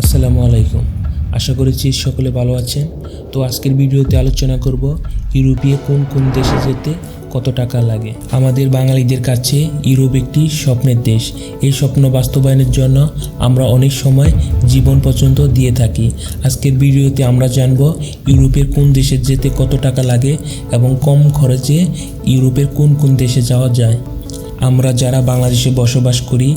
আসসালামু আলাইকুম। আশা করেছি সকলে ভালো আছেন। তো আজকের ভিডিওতে আলোচনা করব ইউরোপে কোন কোন দেশে যেতে কত টাকা লাগে। আমাদের বাঙালিদের কাছে ইউরোপ একটি স্বপ্নের দেশ। এই স্বপ্ন বাস্তবায়নের জন্য আমরা অনেক সময় জীবন পর্যন্ত দিয়ে থাকি। আজকের ভিডিওতে আমরা জানব ইউরোপের কোন দেশে যেতে কত টাকা লাগে এবং কম খরচে ইউরোপের কোন কোন দেশে যাওয়া যায়। আমরা যারা বাংলাদেশে বসবাস করি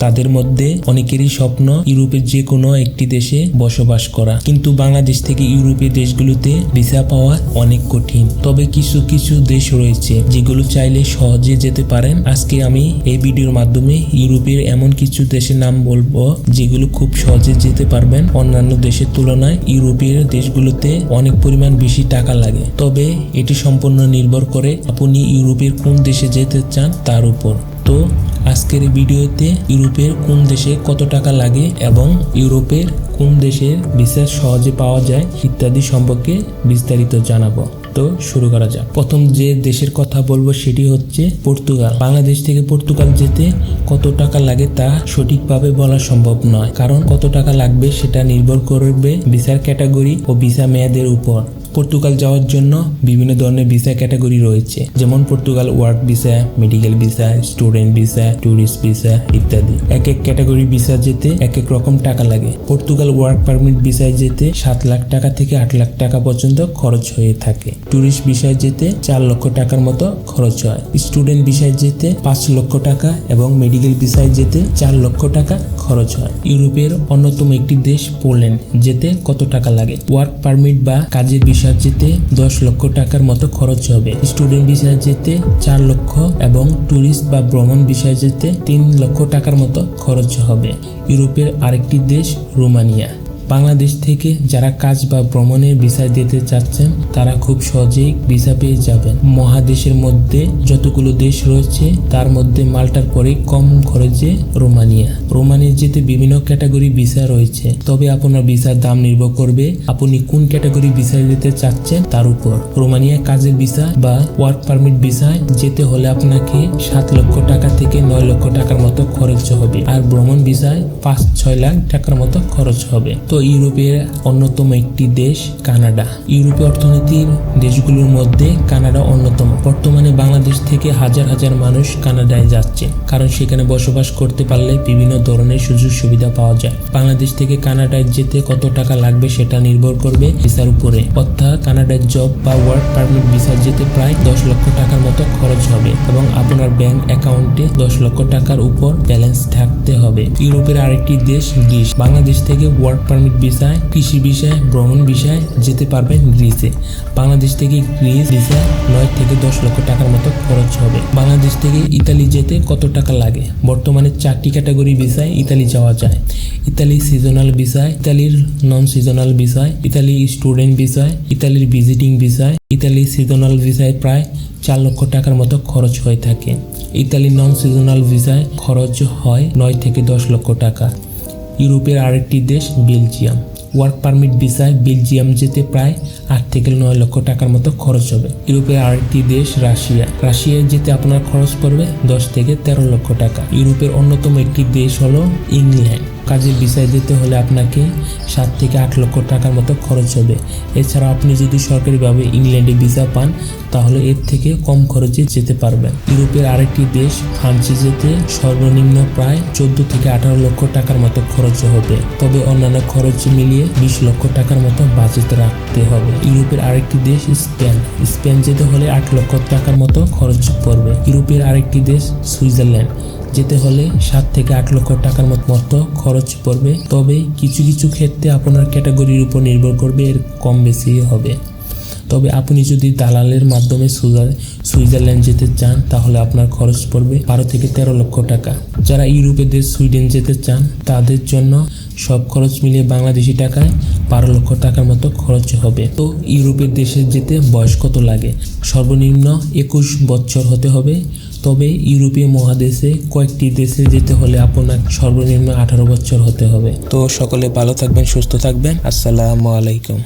তাদের মধ্যে অনেকেরই স্বপ্ন ইউরোপের যে কোনো একটি দেশে বসবাস করা। কিন্তু বাংলাদেশ থেকে ইউরোপের দেশগুলোতে ভিসা পাওয়া অনেক কঠিন। তবে কিছু কিছু দেশ রয়েছে যেগুলো চাইলে সহজে যেতে পারেন। আজকে আমি এই ভিডিওর মাধ্যমে ইউরোপের এমন কিছু দেশের নাম বলব যেগুলো খুব সহজে যেতে পারবেন। অন্যান্য দেশের তুলনায় ইউরোপের দেশগুলোতে অনেক পরিমাণ বেশি টাকা লাগে। তবে এটি সম্পূর্ণ নির্ভর করে আপনি ইউরোপের কোন দেশে যেতে চান তার উপর। তো আজকের ভিডিওতে ইউরোপের কোন দেশে কত টাকা লাগে এবং ইউরোপের কোন দেশের ভিসা সহজে পাওয়া যায় ইত্যাদি সম্পর্কে বিস্তারিত জানাব। তো শুরু করা যাক। প্রথম যে দেশের কথা বলব সেটি হচ্ছে পর্তুগাল। বাংলাদেশ থেকে পর্তুগাল যেতে কত টাকা লাগে তা সঠিকভাবে বলা সম্ভব নয়। কারণ কত টাকা লাগবে সেটা নির্ভর করবে ভিসার ক্যাটাগরি ও ভিসা মেয়াদের উপর। পর্তুগাল যাওয়ার জন্য বিভিন্ন ধরনের ভিসা ক্যাটাগরি রয়েছে। যেমন Portugal work visa medical visa student visa tourist visa ইত্যাদি। এক এক ক্যাটাগরি ভিসা যেতে এক এক রকম টাকা লাগে। পর্তুগাল ওয়ার্ক পারমিট ভিসায় যেতে সাত লাখ টাকা থেকে আট লাখ টাকা পর্যন্ত খরচ হয়ে থাকে। ট্যুরিস্ট ভিসায় যেতে চার লক্ষ টাকার মতো খরচ হয়। স্টুডেন্ট ভিসায় যেতে পাঁচ লক্ষ টাকা এবং মেডিকেল ভিসায় যেতে চার লক্ষ টাকা খরচ হয়। ইউরোপের অন্যতম একটি দেশ পোল্যান্ড, যেতে কত টাকা লাগে? ওয়ার্ক পারমিট বা কাজের ভিসা যেতে দশ লক্ষ টাকার মতো খরচ হবে। স্টুডেন্ট ভিসা যেতে চার লক্ষ এবং ট্যুরিস্ট বা ভ্রমণ ভিসা যেতে তিন লক্ষ টাকার মতো খরচ হবে। ইউরোপের আরেকটি দেশ রোমানিয়া। বাংলাদেশ থেকে যারা কাজ বা ভ্রমণের ভিসা দিতে চাচ্ছেন, তারা খুব সহজেই ভিসা পেয়ে যাবেন। মহাদেশের মধ্যে যতগুলো দেশ রয়েছে, তার মধ্যে মাল্টার পরে কম খরচে রোমানিয়া। রোমানিয়া যেতে বিভিন্ন ক্যাটাগরি ভিসা রয়েছে। তবে আপনার ভিসার দাম নির্ভর করবে আপনি কোন ক্যাটাগরি ভিসা দিতে চাচ্ছেন তার উপর। রোমানিয়া কাজের ভিসা বা ওয়ার্ক পারমিট ভিসায় যেতে হলে আপনাকে সাত লক্ষ টাকা থেকে নয় লক্ষ টাকার মতো খরচ হবে। আর ভ্রমণ ভিসায় পাঁচ ছয় লাখ টাকার মতো খরচ হবে। তো ইউরোপের অন্যতম একটি দেশ কানাডা। ইউরোপীয় অর্থনীতির দেশগুলোর মধ্যে কানাডা অন্যতম। বর্তমানে বাংলাদেশ থেকে হাজার হাজার মানুষ কানাডায় যাচ্ছে, কারণ সেখানে বসবাস করতে পারলে বিভিন্ন ধরনের সুযোগ সুবিধা পাওয়া যায়। বাংলাদেশ থেকে কানাডায় যেতে কত টাকা লাগবে সেটা নির্ভর করবে ভিসার উপরে। অর্থাৎ কানাডার জব বা ওয়ার্ক পারমিট ভিসা যেতে প্রায় দশ লক্ষ টাকার মতো খরচ হবে এবং আপনার ব্যাংক অ্যাকাউন্টে দশ লক্ষ টাকার উপর ব্যালেন্স থাকতে হবে। ইউরোপের আরেকটি দেশ গ্রিস। বাংলাদেশ থেকে ওয়ার্ক পারমিট ভিসায় কৃষি বিষয়, ভ্রমণ বিষয় যেতে পারবেন গ্রিসে। বাংলাদেশ থেকে গ্রিস ভিসা নয় থেকে দশ লক্ষ টাকার মতো খরচ হবে। বাংলাদেশ থেকে ইতালি যেতে কত টাকা লাগে? বর্তমানে চারটি ক্যাটাগরি ভিসায় ইতালি যাওয়া যায়। ইতালি সিজনাল ভিসায়, ইতালির নন সিজনাল ভিসায়, ইতালি স্টুডেন্ট ভিসায়, ইতালির ভিজিটিং ভিসায়, ইতালি সিজনাল ভিসায় প্রায় চার লক্ষ টাকার মতো খরচ হয়ে থাকে। ইতালি নন সিজনাল ভিসায় খরচ হয় নয় থেকে দশ লক্ষ টাকা। ইউরোপের আরেকটি দেশ বেলজিয়াম। ওয়ার্ক পারমিট ভিসায় বেলজিয়াম যেতে প্রায় আট থেকে নয় লক্ষ টাকার মতো খরচ হবে। ইউরোপের আরেকটি দেশ রাশিয়া। রাশিয়ায় যেতে আপনার খরচ পড়বে দশ থেকে তেরো লক্ষ টাকা। ইউরোপের অন্যতম একটি দেশ হলো ইংল্যান্ড। কাজের ভিসায় যেতে হলে আপনাকে সাত থেকে আট লক্ষ টাকার মতো খরচ হবে। এছাড়া আপনি যদি সরকারিভাবে ইংল্যান্ডে ভিসা পান, তাহলে এর থেকে কম খরচে যেতে পারবেন। ইউরোপের আরেকটি দেশ ফ্রান্সে যেতে সর্বনিম্ন প্রায় চোদ্দ থেকে আঠারো লক্ষ টাকার মতো খরচ হবে। তবে অন্যান্য খরচ মিলিয়ে বিশ লক্ষ টাকার মতো বাজেট রাখতে হবে। ইউরোপের আরেকটি দেশ, স্পেন। স্পেন যেতে হলে আট লক্ষ টাকার মতো খরচ পড়বে। ইউরোপের আরেকটি দেশ, সুইজারল্যান্ড। যেতে হলে সাত থেকে আট লক্ষ টাকার মতো খরচ পড়বে। তবে কিছু কিছু ক্ষেত্রে আপনার ক্যাটাগরির উপর নির্ভর করবে, এর কম বেশি হবে। তবে আপনি যদি দালালের মাধ্যমে সুইজার সুইজারল্যান্ড যেতে চান, তাহলে আপনার খরচ পড়বে বারো থেকে তেরো লক্ষ টাকা। যারা ইউরোপের দেশ সুইডেন যেতে চান, তাদের জন্য সব খরচ মিলিয়ে বাংলাদেশি টাকায় বারো লক্ষ টাকার মতো খরচ হবে। তো ইউরোপের দেশে যেতে বয়স কত লাগে? সর্বনিম্ন একুশ বছর হতে হবে। তবে ইউরোপীয় মহাদেশে কয়েকটি দেশে যেতে হলে আপনার সর্বনিম্ন আঠারো বছর হতে হবে। তো সকলে ভালো থাকবেন, সুস্থ থাকবেন। আসসালামু আলাইকুম।